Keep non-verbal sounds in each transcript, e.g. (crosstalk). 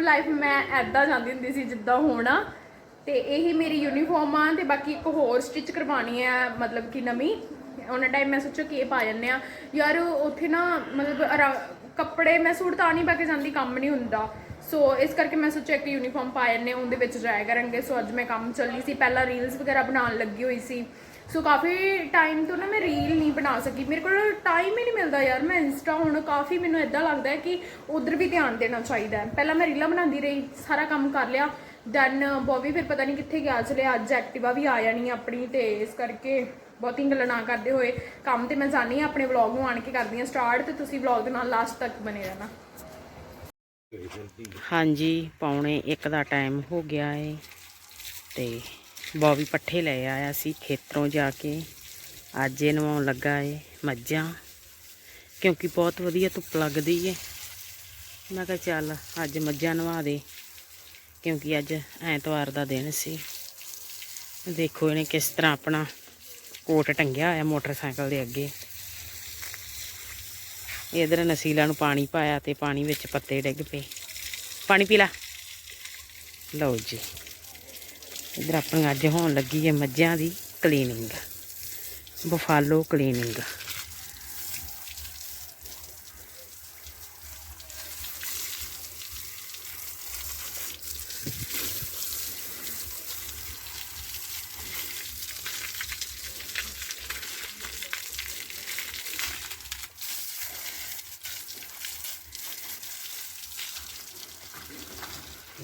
School life ਮੈਂ ਐਦਾਂ ਜਾਂਦੀ ਹੁੰਦੀ ਸੀ ਜਿੱਦਾਂ ਹੋਣਾ। ਆ ਤੇ ਇਹੀ ਮੇਰੀ ਯੂਨੀਫਾਰਮ ਆ ਤੇ ਬਾਕੀ ਇੱਕ ਹੋਰ ਸਟਿਚ ਕਰਵਾਉਣੀ ਹੈ ਮਤਲਬ ਕਿ ਨਵੀਂ। ਉਹਨਾਂ ਟਾਈਮ ਮੈਂ ਸੋਚਿਆ ਕਿ ਪਾ ਜੰਨੇ ਆ। ਯਾਰ ਉੱਥੇ ਨਾ ਮਤਲਬ ਆਰਾ- ਕੱਪੜੇ ਮੈਂ ਸੂਟ ਤਾਂ ਨਹੀਂ ਪਾ ਕੇ ਜਾਂਦੀ, ਕੰਮ ਨਹੀਂ ਹੁੰਦਾ। ਸੋ ਇਸ ਕਰਕੇ ਮੈਂ ਸੋਚਿਆ ਕਿ ਯੂਨੀਫਾਰਮ ਪਾ ਜੰਨੇ ਉਹਦੇ ਵਿੱਚ ਜਾਇਆ ਕਰਾਂਗੇ। ਸੋ ਅੱਜ ਮੈਂ ਕੰਮ ਚੱਲੀ ਸੀ, ਪਹਿਲਾਂ ਰੀਲਸ ਵਗੈਰਾ ਬਣਾਉਣ ਲੱਗੀ ਹੋਈ ਸੀ। ਸੋ ਕਾਫੀ ਟਾਈਮ ਤੋਂ ਨਾ ਮੈਂ ਰੀਲ ਨਹੀਂ ਬਣਾ ਸਕੀ। ਮੇਰੇ ਕੋਲ ਟਾਈਮ ਹੀ ਨਹੀਂ ਮਿਲਦਾ ਯਾਰ। ਮੈਂ ਇੰਸਟਾ ਹੁਣ ਕਾਫੀ ਮੈਨੂੰ ਇਦਾਂ ਲੱਗਦਾ ਹੈ ਕਿ ਉਧਰ ਵੀ ਧਿਆਨ ਦੇਣਾ ਚਾਹੀਦਾ ਹੈ। ਪਹਿਲਾਂ ਮੈਂ ਰੀਲਾਂ ਬਣਾਉਂਦੀ ਰਹੀ, ਸਾਰਾ ਕੰਮ ਕਰ ਲਿਆ। ਦੈਨ ਬੋਬੀ ਫਿਰ ਪਤਾ ਨਹੀਂ ਕਿੱਥੇ ਗਿਆ ਚਲੇ ਅੱਜ ਐਕਟਿਵਾ ਵੀ ਆ ਜਾਣੀ ਆਪਣੀ ਤੇ ਇਸ ਕਰਕੇ ਬਹੁਤੀਆਂ ਗੱਲਾਂ ਨਾ ਕਰਦੇ ਹੋਏ। ਕੰਮ ਤੇ ਮੈਂ ਜਾਣੀ ਆ ਆਪਣੇ ਵਲੌਗ ਨੂੰ ਆਣ ਕੇ ਕਰਦੀ ਹਾਂ। ਸਟਾਰਟ ਤੇ ਤੁਸੀਂ ਵਲੌਗ ਦੇ ਨਾਲ ਲਾਸਟ ਤੱਕ ਬਨੇ ਰਹਿਣਾ। ਹਾਂਜੀ, ਪੌਣੇ 1 ਦਾ ਟਾਈਮ ਹੋ ਗਿਆ ਏ ਤੇ ਬੌਬੀ ਪੱਠੇ ਲੈ ਆਇਆ ਸੀ ਖੇਤਰੋਂ ਜਾ ਕੇ। ਅੱਜ ਇਹ ਨਵਾਉਣ ਲੱਗਾ ਏ ਮੱਝਾਂ, ਕਿਉਂਕਿ ਬਹੁਤ ਵਧੀਆ ਧੁੱਪ ਲੱਗਦੀ ਏ। ਮੈਂ ਕਿਹਾ ਚੱਲ ਅੱਜ ਮੱਝਾਂ ਨਵਾ ਦੇ, ਕਿਉਂਕਿ ਅੱਜ ਐਤਵਾਰ ਦਾ ਦਿਨ ਸੀ। ਦੇਖੋ ਇਹਨੇ ਕਿਸ ਤਰ੍ਹਾਂ ਆਪਣਾ ਕੋਟ ਟੰਗਿਆ ਹੋਇਆ ਮੋਟਰਸਾਈਕਲ ਦੇ ਅੱਗੇ। ਇਧਰ ਨਸੀਲਾ ਨੂੰ ਪਾਣੀ ਪਾਇਆ ਤੇ ਪਾਣੀ ਵਿੱਚ ਪੱਤੇ ਡਿੱਗ ਪਏ। ਪਾਣੀ ਪੀ ਲਾ। ਲਓ ਜੀ। ਇਧਰ ਆਪਣੀ ਅੱਜ ਹੋਣ ਲੱਗੀ ਹੈ ਮੱਝਾਂ ਦੀ ਕਲੀਨਿੰਗ ਬਫਾਲੋ ਕਲੀਨਿੰਗ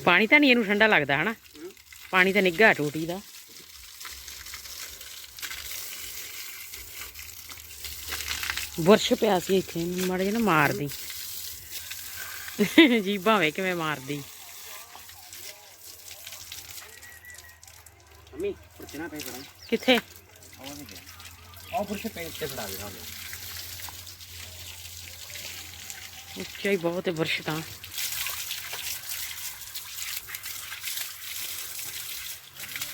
ਪਾਣੀ ਤਾਂ ਨਹੀਂ ਇਹਨੂੰ ਠੰਡਾ ਲੱਗਦਾ, ਹਨਾ? ਪਾਣੀ ਤਾਂ ਨਿੱਘਾ ਟੂਟੀ ਦਾ। ਬੁਰਸ਼ ਪਿਆ ਸੀ ਇੱਥੇ ਮਾੜਾ ਨਾ ਮਾਰਦੀ। ਜੀ ਭਾਵੇਂ ਕਿਵੇਂ ਮਾਰਦੀ। ਪੁੱਛਣਾ ਪੈ ਕਿੱਥੇ? ਆਹ ਪੁੱਛ ਪੈ ਤੇ ਫੜਾ ਦੇ ਉੱਚਾ ਹੀ ਬਹੁਤ ਹੈ ਬੁਰਸ਼ ਤਾਂ।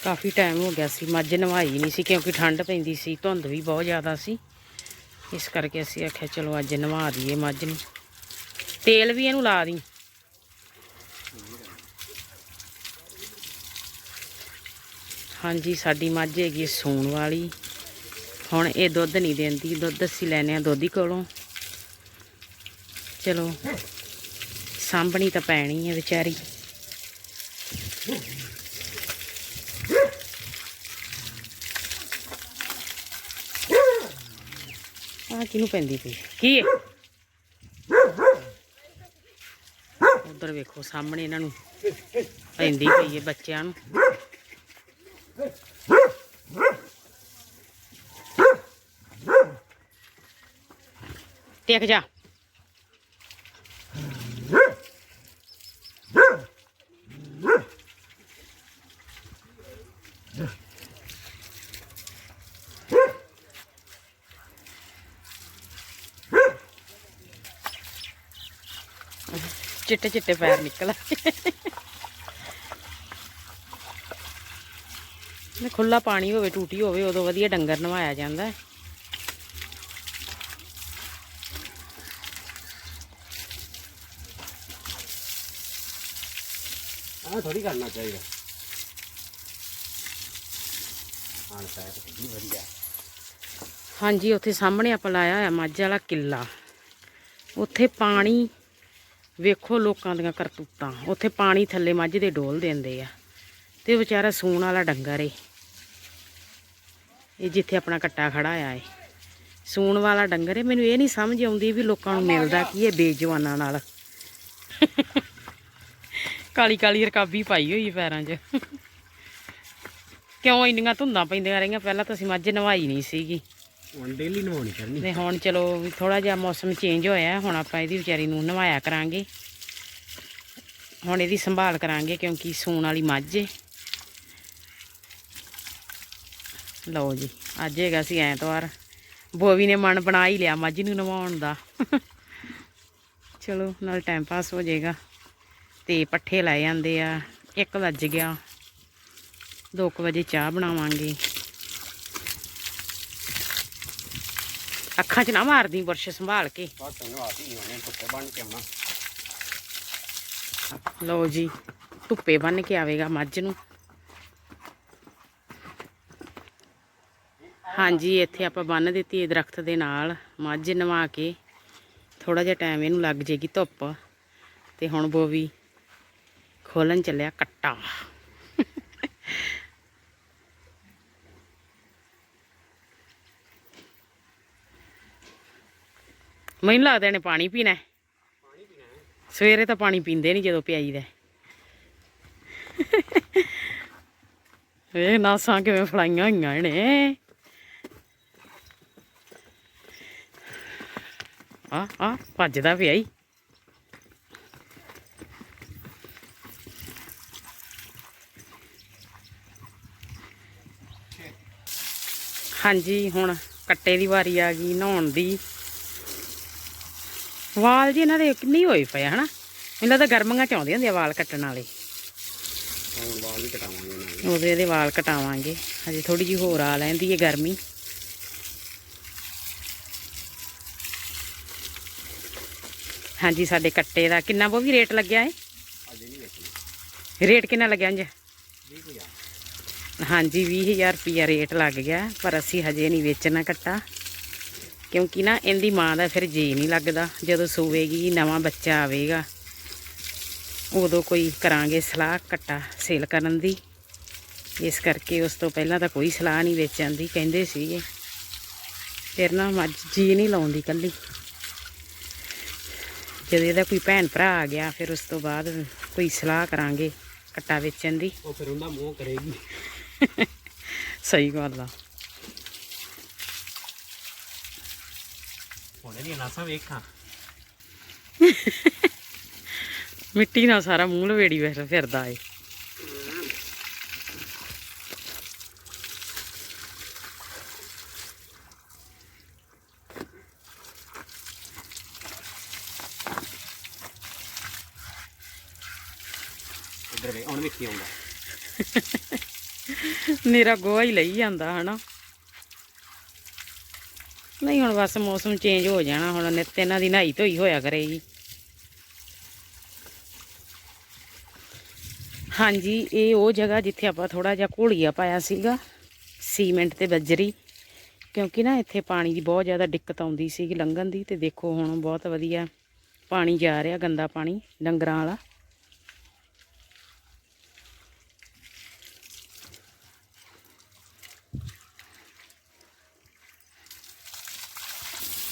ਕਾਫੀ ਟਾਈਮ ਹੋ ਗਿਆ ਸੀ, ਮੱਝ ਨਵਾਈ ਨਹੀਂ ਸੀ ਕਿਉਂਕਿ ਠੰਡ ਪੈਂਦੀ ਸੀ, ਧੁੰਦ ਵੀ ਬਹੁਤ ਜ਼ਿਆਦਾ ਸੀ। ਇਸ ਕਰਕੇ ਅਸੀਂ ਆਖਿਆ ਚਲੋ ਅੱਜ ਨਵਾ ਦਈਏ ਮੱਝ ਨੂੰ। ਤੇਲ ਵੀ ਇਹਨੂੰ ਲਾ ਦੀ। ਹਾਂਜੀ, ਸਾਡੀ ਮੱਝ ਹੈਗੀ ਹੈ ਸੂਣ ਵਾਲੀ। ਹੁਣ ਇਹ ਦੁੱਧ ਨਹੀਂ ਦਿੰਦੀ, ਦੁੱਧ ਅਸੀਂ ਲੈਨੇ ਆ ਦੋਧੀ ਕੋਲੋਂ। ਚਲੋ, ਸਾਂਭਣੀ ਤਾਂ ਪੈਣੀ ਹੈ ਵਿਚਾਰੀ। ਆ ਕਿਹਨੂੰ ਪੈਂਦੀ ਪਈ? ਕੀ ਹੈ? ਉਧਰ ਵੇਖੋ, ਸਾਹਮਣੇ ਇਹਨਾਂ ਨੂੰ ਪੈਂਦੀ ਪਈ ਹੈ ਬੱਚਿਆਂ ਨੂੰ। ਟਿਕ ਜਾ। ਚਿੱਟੇ ਚਿੱਟੇ ਪੈਰ ਨਿਕਲ ਆਏ। ਨੇ ਖੁੱਲਾ ਪਾਣੀ ਹੋਵੇ ਟੂਟੀ ਹੋਵੇ ਉਦੋਂ ਵਧੀਆ ਡੰਗਰ ਨਵਾਇਆ ਜਾਂਦਾ ਹੈ। ਆਹ ਥੋੜੀ ਕਰਨਾ ਚਾਹੀਦਾ। ਹਾਂ ਸਾਇਦ ਕਿੰਨੀ ਵਧੀਆ ਹਾਂਜੀ ਉੱਥੇ ਸਾਹਮਣੇ ਆਪਾਂ ਲਾਇਆ ਹੋਇਆ ਮੱਝ ਵਾਲਾ ਕਿੱਲਾ। ਉੱਥੇ ਪਾਣੀ ਵੇਖੋ ਲੋਕਾਂ ਦੀਆਂ ਕਰਤੂਤਾਂ। ਉੱਥੇ ਪਾਣੀ ਥੱਲੇ ਮੱਝ ਦੇ ਡੋਲ ਦਿੰਦੇ ਆ। ਤੇ ਵਿਚਾਰਾ ਸੂਣ ਵਾਲਾ ਡੰਗਰ ਏ। ਇਹ ਜਿੱਥੇ ਆਪਣਾ ਕੱਟਾ ਖੜਾ ਆ ਏ। ਸੂਣ ਵਾਲਾ ਡੰਗਰ ਏ। ਮੈਨੂੰ ਇਹ ਨਹੀਂ ਸਮਝ ਆਉਂਦੀ ਵੀ ਲੋਕਾਂ ਨੂੰ ਮਿਲਦਾ ਕੀ ਇਹ ਬੇਜਵਾਨਾਂ ਨਾਲ। ਕਾਲੀ ਕਾਲੀ ਰਕਾਬੀ ਪਾਈ ਹੋਈ ਪੈਰਾਂ 'ਚ। ਕਿਉਂ ਇੰਨੀਆਂ ਧੁੰਦਾਂ ਪੈਂਦੀਆਂ ਰਹੀਆਂ? ਪਹਿਲਾਂ ਤਾਂ ਅਸੀਂ ਮੱਝ ਨਵਾਈ ਨਹੀਂ ਸੀਗੀ। ਹੁਣ ਡੇਲੀ ਨਹਾਉਣੀ ਕਰਨੀ ਤੇ ਹੁਣ ਚਲੋ ਥੋੜਾ ਜਿਹਾ ਮੌਸਮ ਚੇਂਜ ਹੋਇਆ ਹੁਣ ਆਪਾਂ ਇਹਦੀ ਵਿਚਾਰੀ ਨੂੰ ਨਵਾਇਆ ਕਰਾਂਗੇ। ਹੁਣ ਇਹਦੀ ਸੰਭਾਲ ਕਰਾਂਗੇ ਕਿਉਂਕਿ ਸੂਣ ਵਾਲੀ ਮੱਝ ਏ। ਲਓ ਜੀ, ਅੱਜ ਹੈਗਾ ਸੀ ਐਤਵਾਰ। ਬੋਵੀ ਨੇ ਮਨ ਬਣਾ ਹੀ ਲਿਆ ਮੱਝ ਨੂੰ ਨਵਾਉਣ ਦਾ। ਚਲੋ, ਨਾਲ ਟਾਈਮ ਪਾਸ ਹੋ ਜਾਏਗਾ। ਤੇ ਪੱਠੇ ਲੈ ਜਾਂਦੇ ਆ 1 ਵੱਜ ਗਿਆ। 2 ਵਜੇ ਚਾਹ ਬਣਾਵਾਂਗੇ। ਅੱਖਾਂ 'ਚ ਨਾ ਮਾਰਦੀ ਬੁਰਸ਼ ਸੰਭਾਲ ਕੇ। ਬਸ ਨਹਾਤੀ ਨਹੀਂ ਉਹਨੇ ਪੁੱਤੇ ਬਣ ਕੇ ਆਉਣਾ ਲਓ ਜੀ, ਧੁੱਪੇ ਬੰਨ ਕੇ ਆਵੇਗਾ ਮੱਝ ਨੂੰ। ਹਾਂਜੀ, ਇੱਥੇ ਆਪਾਂ ਬੰਨ ਦਿੱਤੀ ਹੈ ਦਰਖਤ ਦੇ ਨਾਲ। ਮੱਝ ਨਵਾ ਕੇ ਥੋੜਾ ਜਿਹਾ ਟਾਈਮ ਇਹਨੂੰ ਲੱਗ ਜੇਗੀ ਧੁੱਪ। ਤੇ ਹੁਣ ਬੋਵੀ ਖੋਲਣ ਚੱਲਿਆ ਕੱਟਾ। ਮੈਨੂੰ ਲੱਗਦਾ ਇਹਨੇ ਪਾਣੀ ਪੀਣਾ ਹੈ। ਸਵੇਰੇ ਤਾਂ ਪਾਣੀ ਪੀਂਦੇ ਨਹੀਂ ਜਦੋਂ ਪਿਆਈਦਾ ਹੈ। ਇਹ ਨਾਸਾਂ ਕਿਵੇਂ ਫੜਾਈਆਂ ਹੋਈਆਂ ਇਹਨੇ ਆ ਆ, ਭੱਜਦਾ ਪਿਆ ਈ ਹਾਂਜੀ, ਹੁਣ ਕੱਟੇ ਦੀ ਵਾਰੀ ਆ ਗਈ, ਨਹਾਉਣ ਦੀ ਵਾਲ ਜੀ ਇਹਨਾਂ ਦੇ ਕਿੰਨੀ ਹੋਏ ਪਏ ਹਨਾ? ਇਹਨਾਂ ਦਾ ਗਰਮੀਆਂ ਚ ਆਉਂਦੇ ਹੁੰਦੇ ਆ ਵਾਲ ਕੱਟਣ ਵਾਲੇ। ਵਾਲ ਵੀ ਕਟਾਵਾਂਗੇ ਉਹਦੇ ਇਹਦੇ ਵਾਲ ਕਟਾਵਾਂਗੇ। ਹਜੇ ਥੋੜੀ ਜਿਹੀ ਹੋਰ ਆ ਲੈਂਦੀ ਹੈ ਗਰਮੀ। ਹਾਂਜੀ ਸਾਡੇ ਕੱਟੇ ਦਾ ਕਿੰਨਾ ਉਹ ਵੀ ਰੇਟ ਲੱਗਿਆ ਹੈ ਅਜੇ ਰੇਟ ਕਿੰਨਾ ਲੱਗਿਆ 20000 ਹਾਂਜੀ 20000 ਰੁਪਿਆ ਰੇਟ ਲੱਗ ਗਿਆ ਪਰ ਅਸੀਂ ਹਜੇ ਨਹੀਂ ਵੇਚਣਾ ਕੱਟਾ। ਕਿਉਂਕਿ ਨਾ ਇਹਦੀ ਮਾਂ ਦਾ ਫਿਰ ਜੀ ਨਹੀਂ ਲੱਗਦਾ। ਜਦੋਂ ਸੂਵੇਗੀ ਨਵਾਂ ਬੱਚਾ ਆਵੇਗਾ। ਉਦੋਂ ਕੋਈ ਕਰਾਂਗੇ ਸਲਾਹ ਕੱਟਾ ਸੇਲ ਕਰਨ ਦੀ। ਇਸ ਕਰਕੇ ਉਸ ਤੋਂ ਪਹਿਲਾਂ ਤਾਂ ਕੋਈ ਸਲਾਹ ਨਹੀਂ ਵੇਚਣ ਦੀ ਕਹਿੰਦੇ ਸੀਗੇ। ਫਿਰ ਨਾ ਮੱਝ ਜੀ ਨਹੀਂ ਲਾਉਂਦੀ ਕੱਲੀ। ਜਦੋਂ ਇਹਦਾ ਕੋਈ ਭੈਣ ਭਰਾ ਆ ਗਿਆ ਫਿਰ ਉਸ ਤੋਂ ਬਾਅਦ ਕੋਈ ਸਲਾਹ ਕਰਾਂਗੇ ਕੱਟਾ ਵੇਚਣ ਦੀ। ਉਹ ਫਿਰ ਉਹਦਾ ਮੂੰਹ ਕਰੇਗੀ। ਸਹੀ ਗੱਲ ਆ। ਇਹਦੀਆਂ ਨਾਸਾਂ ਵੇਖਾਂ। (laughs) ਮਿੱਟੀ ਨਾਲ ਸਾਰਾ ਮੂੰਹ ਲਵੇੜੀ ਫਿਰ ਫਿਰਦਾ ਏ। ਇੱਧਰ ਵੇ ਹੁਣ ਵੇਖੀ ਆਉਂਦਾ। (laughs) ਮੇਰਾ ਗੋਹਾ ਹੀ ਲਈ ਜਾਂਦਾ ਹਨਾ। ਨਹੀਂ, ਹੁਣ ਬਸ ਮੌਸਮ ਚੇਂਜ ਹੋ ਜਾਣਾ, ਹੁਣ ਨਿੱਤ ਇਹਨਾਂ ਦੀ ਨਹਾਈ ਧੋਈ ਹੋਇਆ ਕਰੇਗੀ। ਹਾਂਜੀ, ਇਹ ਉਹ ਜਗ੍ਹਾ ਜਿੱਥੇ ਆਪਾਂ ਥੋੜਾ ਜਿਹਾ ਘੋਲੀਆ ਪਾਇਆ ਸੀਗਾ, ਸੀਮੈਂਟ ਤੇ ਬੱਜਰੀ, ਕਿਉਂਕਿ ਨਾ ਇੱਥੇ ਪਾਣੀ ਦੀ ਬਹੁਤ ਜ਼ਿਆਦਾ ਦਿੱਕਤ ਆਉਂਦੀ ਸੀਗੀ ਲੰਘਣ ਦੀ, ਤੇ ਦੇਖੋ ਹੁਣ ਬਹੁਤ ਵਧੀਆ ਪਾਣੀ ਜਾ ਰਿਹਾ, ਗੰਦਾ ਪਾਣੀ, ਡੰਗਰਾਂ ਵਾਲਾ।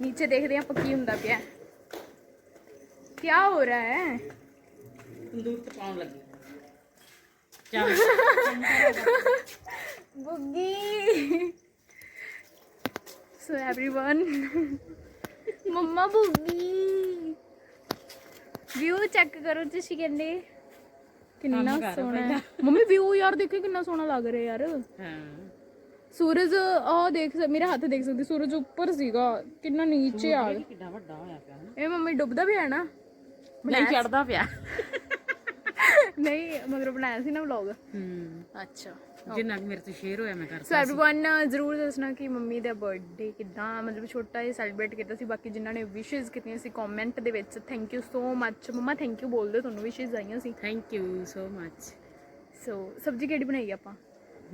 ਨੀਚੇ ਦੇਖਦੇ ਹਾਂ ਆਪਾਂ ਕੀ ਹੁੰਦਾ ਪਿਆ ਕੀ ਹੋ ਰਿਹਾ ਹੈ ਤੰਦੂਰ ਤੇ ਪਾਉਣ ਲੱਗੀ (laughs) ਚੱਲ ਬੁੱਗੀ ਸੋ एवरीवन ਮੰਮਾ ਬੁੱਗੀ ਵਿਊ ਚੈੱਕ ਕਰੋ ਤੁਸੀਂ ਕਹਿੰਦੇ ਕਿੰਨਾ ਕੰਮ ਕਰ ਸੋਹਣਾ ਹੈ ਮੰਮੀ ਵਿਊ ਯਾਰ ਦੇਖੋ ਕਿੰਨਾ ਸੋਹਣਾ ਲੱਗ ਰਿਹਾ ਯਾਰ ਹਾਂ ਸੂਰਜ ਆ ਦੇਖ ਸਕ- ਮੇਰਾ ਹੱਥ ਦੇਖ ਸਕਦੇ ਸੂਰਜ ਉੱਪਰ ਸੀਗਾ ਕਿੰਨਾ ਨੀਚੇ ਆ ਗਿਆ ਕਿੱਡਾ ਵੱਡਾ ਹੋਇਆ ਪਿਆ ਨਾ ਇਹ ਮੰਮੀ ਡੁੱਬਦਾ ਵੀ ਹੈ ਨਾ ਨਹੀਂ ਚੜਦਾ ਪਿਆ (laughs) ਨਹੀਂ ਮਗਰ ਬਣਾਇਆ ਸੀ ਨਾ ਵਲੌਗ ਹੂੰ ਅੱਛਾ ਜਿੰਨਾ ਕੁ ਮੇਰੇ ਤੋਂ ਸ਼ੇਅਰ ਹੋਇਆ ਮੈਂ ਕਰ ਸੋ एवरीवन ਜ਼ਰੂਰ ਦੱਸਣਾ ਕਿ ਮੰਮੀ ਦਾ ਬਰਥਡੇ ਕਿਦਾਂ ਮਤਲਬ ਛੋਟਾ ਜਿਹਾ ਸੈਲੀਬ੍ਰੇਟ ਕੀਤਾ ਸੀ ਬਾਕੀ ਜਿਨ੍ਹਾਂ ਨੇ ਵਿਸ਼ੇਸ ਕੀਤੀਆਂ ਸੀ ਕਮੈਂਟ ਦੇ ਵਿੱਚ ਥੈਂਕ ਯੂ ਸੋ ਮੱਚ ਮਮਾ ਥੈਂਕ ਯੂ ਬੋਲਦੇ ਤੁਹਾਨੂੰ ਵਿਸ਼ੇਸ ਆਈਆਂ ਸੀ ਥੈਂਕ ਯੂ ਸੋ ਮੱਚ ਸੋ ਸਬਜ਼ੀ ਕਿਹੜੀ ਬਣਾਈ ਆਪਾਂ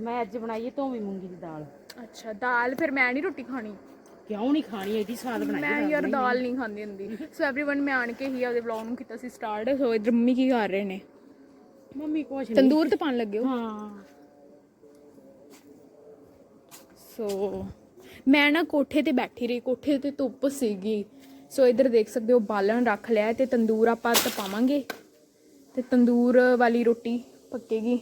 ਮੈਂ ਅੱਜ ਬਣਾਈ ਹੈ ਧੋਵੀ ਮੂੰਗੀ ਦੀ ਦਾਲ ਅੱਛਾ ਦਾਲ ਫਿਰ ਮੈਂ ਨਹੀਂ ਰੋਟੀ ਖਾਣੀ ਕਿਉਂ ਨਹੀਂ ਖਾਣੀ ਐਡੀ ਸਵਾਦ ਬਣਾਈ ਮੈਂ ਯਾਰ ਦਾਲ ਨਹੀਂ ਖਾਂਦੀ ਹੁੰਦੀ ਸੋ एवरीवन ਮੈਂ ਆਣ ਕੇ ਹੀ ਆਪਦੇ ਵਲੌਗ ਨੂੰ ਕੀਤਾ ਸੀ ਸਟਾਰਟ ਸੋ ਇਧਰ ਮੰਮੀ ਕੀ ਕਰ ਰਹੇ ਨੇ ਮੰਮੀ ਕੁਛ ਨਹੀਂ ਤੰਦੂਰ ਤੇ ਪਾਣ ਲੱਗੇ ਹੋ ਹਾਂ ਸੋ ਮੈਂ ਨਾ ਕੋਠੇ ਤੇ ਬੈਠੀ ਰਹੀ ਕੋਠੇ ਤੇ ਧੁੱਪ ਸੀਗੀ ਸੋ ਇੱਧਰ ਦੇਖ ਸਕਦੇ ਹੋ ਬਾਲਣ ਰੱਖ ਲਿਆ ਹੈ ਤੇ ਤੰਦੂਰ ਆਪਾਂ ਤਪਾਵਾਂਗੇ ਤੇ ਤੰਦੂਰ ਵਾਲੀ ਰੋਟੀ ਪੱਕੇਗੀ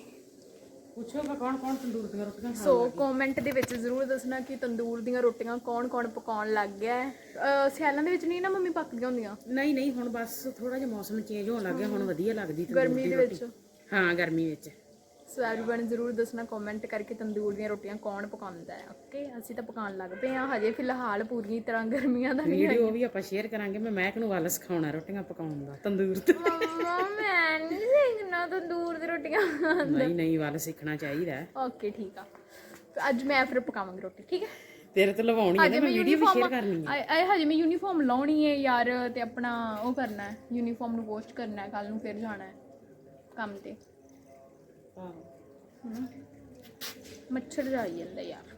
ਕੌਣ ਕੌਣ ਤੰਦੂਰ ਦੀਆਂ ਰੋਟੀਆਂ ਸੋ। ਕਮੈਂਟ ਦੇ ਵਿੱਚ ਜ਼ਰੂਰ ਦੱਸਣਾ ਕਿ ਤੰਦੂਰ ਦੀਆਂ ਰੋਟੀਆਂ ਕੌਣ-ਕੌਣ ਪਕਾਉਣ ਲੱਗ ਗਿਆ ਹੈ। ਅਹ ਸਿਆਲਾਂ ਦੇ ਵਿੱਚ ਨਹੀਂ ਨਾ ਮੰਮੀ ਪੱਕਦੀਆਂ ਹੁੰਦੀਆਂ? ਨਹੀਂ ਨਹੀਂ ਹੁਣ ਬਸ ਥੋੜਾ ਜਿਹਾ ਮੌਸਮ ਚੇਂਜ ਹੋਣ ਲੱਗ ਗਿਆ ਹੁਣ ਵਧੀਆ ਲੱਗਦੀ ਤੰਦੂਰ ਗਰਮੀ ਦੀ ਦੇ ਰੋਟੀ। ਵਿੱਚ। ਹਾਂ ਗਰਮੀ ਵਿੱਚ। ਸੋ ਐਵਰੀਵਨ ਜ਼ਰੂਰ ਦੱਸਣਾ ਕਮੈਂਟ ਕਰਕੇ ਤੰਦੂਰ ਦੀਆਂ ਰੋਟੀਆਂ ਕੌਣ ਪਕਾਉਂਦਾ ਹੈ। ਓਕੇ ਅਸੀਂ ਤਾਂ ਪਕਾਉਣ ਲੱਗ ਪਏ ਹਾਂ। ਹਜੇ ਫਿਲਹਾਲ ਪੂਰੀ ਤਰ੍ਹਾਂ ਗਰਮੀਆਂ ਦਾ ਨਹੀਂ ਵੀਡੀਓ ਵੀ ਆਪਾਂ ਸ਼ੇਅਰ ਕਰਾਂਗੇ। ਮੈਂ ਮਹਿਕ ਨੂੰ ਵੱਲ ਸਿਖਾਉਣਾ ਰੋਟੀਆਂ ਪਕਾਉਣ ਦਾ ਤੰਦੂਰ ਤੇ। ਮੰਮਾ ਮੈਂ ਨਹੀਂ ਸਿੱਖਣਾ ਤੰਦੂਰ ਦੀ ਰੋਟੀਆਂ ਨਹੀਂ ਨਹੀਂ ਵੱਲ ਸਿੱਖਣਾ ਚਾਹੀਦਾ। ਓਕੇ ਠੀਕ ਆ। ਅੱਜ ਮੈਂ ਫਿਰ ਪਕਾਵਾਂਗੀ ਰੋਟੀ ਠੀਕ ਹੈ? ਤੇਰੇ ਤੇ ਲਵਾਉਣੀ ਹੈ ਮੈਂ ਵੀਡੀਓ ਵੀ ਸ਼ੇਅਰ ਕਰਨੀ ਹੈ ਆਏ ਹਜੇ ਮੈਂ ਯੂਨੀਫਾਰਮ ਲਾਉਣੀ ਹੈ ਯਾਰ ਤੇ ਆਪਣਾ ਉਹ ਕਰਨਾ ਹੈ ਯੂਨੀਫਾਰਮ ਨੂੰ ਪੋਸਟ ਕਰਨਾ ਹੈ ਕੱਲ ਨੂੰ ਫਿਰ ਜਾਣਾ ਹੈ ਕੰਮ ਤੇ। ਹਨਾ ਮੱਛਰ ਜਾਈ ਜਾਂਦਾ ਯਾਰ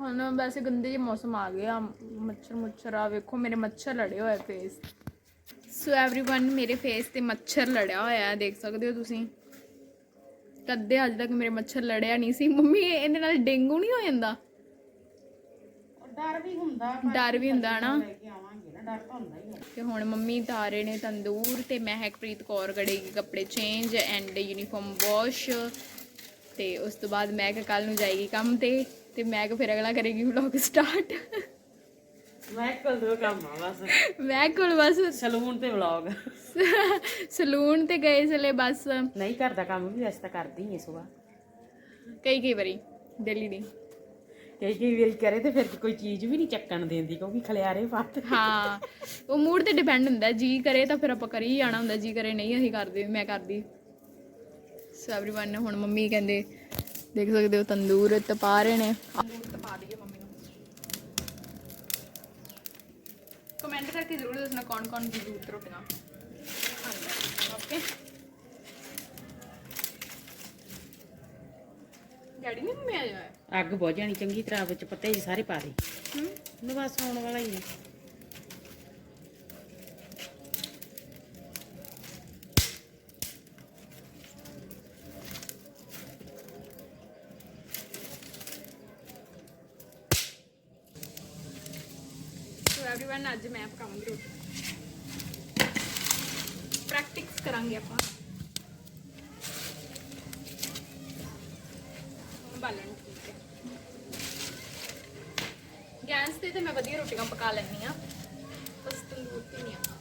ਹੁਣ ਵੈਸੇ ਗੰਦੇ ਜਿਹੇ ਮੌਸਮ ਆ ਗਿਆ ਮੱਛਰ ਮੁੱਛਰ ਆ ਵੇਖੋ ਮੇਰੇ ਮੱਛਰ ਲੜੇ ਹੋਏ ਫੇਸ ਸੋ एवरीवन ਮੇਰੇ ਫੇਸ ਤੇ ਮੱਛਰ ਲੜਿਆ ਹੋਇਆ ਹੈ ਦੇਖ ਸਕਦੇ ਹੋ ਤੁਸੀਂ ਕਦੇ ਅੱਜ ਤੱਕ ਮੇਰੇ ਮੱਛਰ ਲੜਿਆ ਨਹੀਂ ਸੀ ਮੰਮੀ ਇਹਦੇ ਨਾਲ ਡੇਂਗੂ ਨਹੀਂ ਹੋ ਜਾਂਦਾ ਡਰ ਵੀ ਹੁੰਦਾ ਡਰ ਵੀ ਹੁੰਦਾ ਨਾ ਲੈ ਕੇ ਆਵਾਂਗੇ ਨਾ ਡਰ ਤਾਂ ਹੁਣ ਮੰਮੀ ਤਾਰੇ ਨੇ ਤੰਦੂਰ ਤੇ ਮਹਿਕਪ੍ਰੀਤ ਕੌਰ ਕਰੇਗੀ ਕੱਪੜੇ ਚੇਂਜ ਐਂਡ ਯੂਨੀਫਾਰਮ ਵਾਸ਼ ਤੇ ਉਸ ਤੋਂ ਬਾਅਦ ਮੈਂ ਕੱਲ ਨੂੰ ਜਾਏਗੀ ਕੰਮ ਤੇ ਤੇ ਮੈਂ ਫਿਰ ਅਗਲਾ ਕਰੇਗੀ ਵਲੌਗ ਸਟਾਰਟ ਮੈਂ ਕੋਲ ਦੋ ਕੰਮ ਆ ਬਸ। ਮੈਂ ਕੋਲ ਬਸ ਸਲੂਨ ਤੇ ਵਲੌਗ ਸਲੂਨ ਤੇ ਗਏ ਚਲੇ ਬਸ। ਨਹੀਂ ਘਰ ਦਾ ਕੰਮ ਵੀ ਵੈਸੇ ਤਾਂ ਕਰਦੀ ਹੀ ਸੁਬਾ। ਕਈ ਕਈ ਵਾਰੀ ਡੇਲੀ ਨਹੀਂ ਕਈ ਕਈ ਵਾਰੀ ਕਰੇ ਤੇ ਫਿਰ ਕੋਈ ਚੀਜ਼ ਵੀ ਨਹੀਂ ਚੱਕਣ ਦਿੰਦੀ ਕਿਉਂਕਿ ਖਲਿਆਰੇ ਫੱਟ ਹਾਂ ਉਹ ਮੂਡ ਤੇ ਡਿਪੈਂਡ ਹੁੰਦਾ ਜੀ ਕਰੇ ਤਾਂ ਫਿਰ ਆਪਾਂ ਕਰੀ ਜਾਣਾ ਹੁੰਦਾ ਜੀ ਕਰੇ ਨਹੀਂ ਅਸੀਂ ਕਰਦੇ ਮੈਂ ਕਰਦੀ ਸੋ एवरीवन ਹੁਣ ਮੰਮੀ ਕਹਿੰਦੇ ਦੇਖ ਸਕਦੇ ਹੋ ਤੰਦੂਰ ਤਪਾ ਰਹੇ ਨੇ ਤੰਦੂਰ ਤਪਾ ਦਈਏ ਮੰਮੀ ਨੂੰ ਕਮੈਂਟ ਕਰਕੇ ਜ਼ਰੂਰ ਦੱਸਣਾ ਕੌਣ ਕੌਣ ਤੰਦੂਰ ਤੇ ਰੋਟੀਆਂ ਖਾਂਦਾ ਓਕੇ ਡੈਡੀ ਨੇ ਮੰਮੀ ਆਇਆ ਹੈ ਅੱਗ ਬਹੁਤ ਜਾਣੀ ਚੰਗੀ ਤਰ੍ਹਾਂ ਵਿੱਚ ਪੱਤੇ ਜਿਹੇ ਸਾਰੇ ਪਾ ਦੇ ਹੂੰ ਨੂੰ ਬਸ ਆਉਣ ਵਾਲਾ ਹੀ ਹੈ ਸੋ एवरीवन ਅੱਜ ਮੈਂ ਪਕਾਵਾਂਗੀ ਰੋਟੀ ਪ੍ਰੈਕਟਿਸ ਕਰਾਂਗੇ ਆਪਾਂ ਤੇ ਤੇ ਮੈਂ ਵਧੀਆ ਰੋਟੀਆਂ ਪਕਾ ਲੈਂਦੀ ਆ ਬਸ ਤੰਦੂਰ ਤੇ ਨਹੀਂ ਆ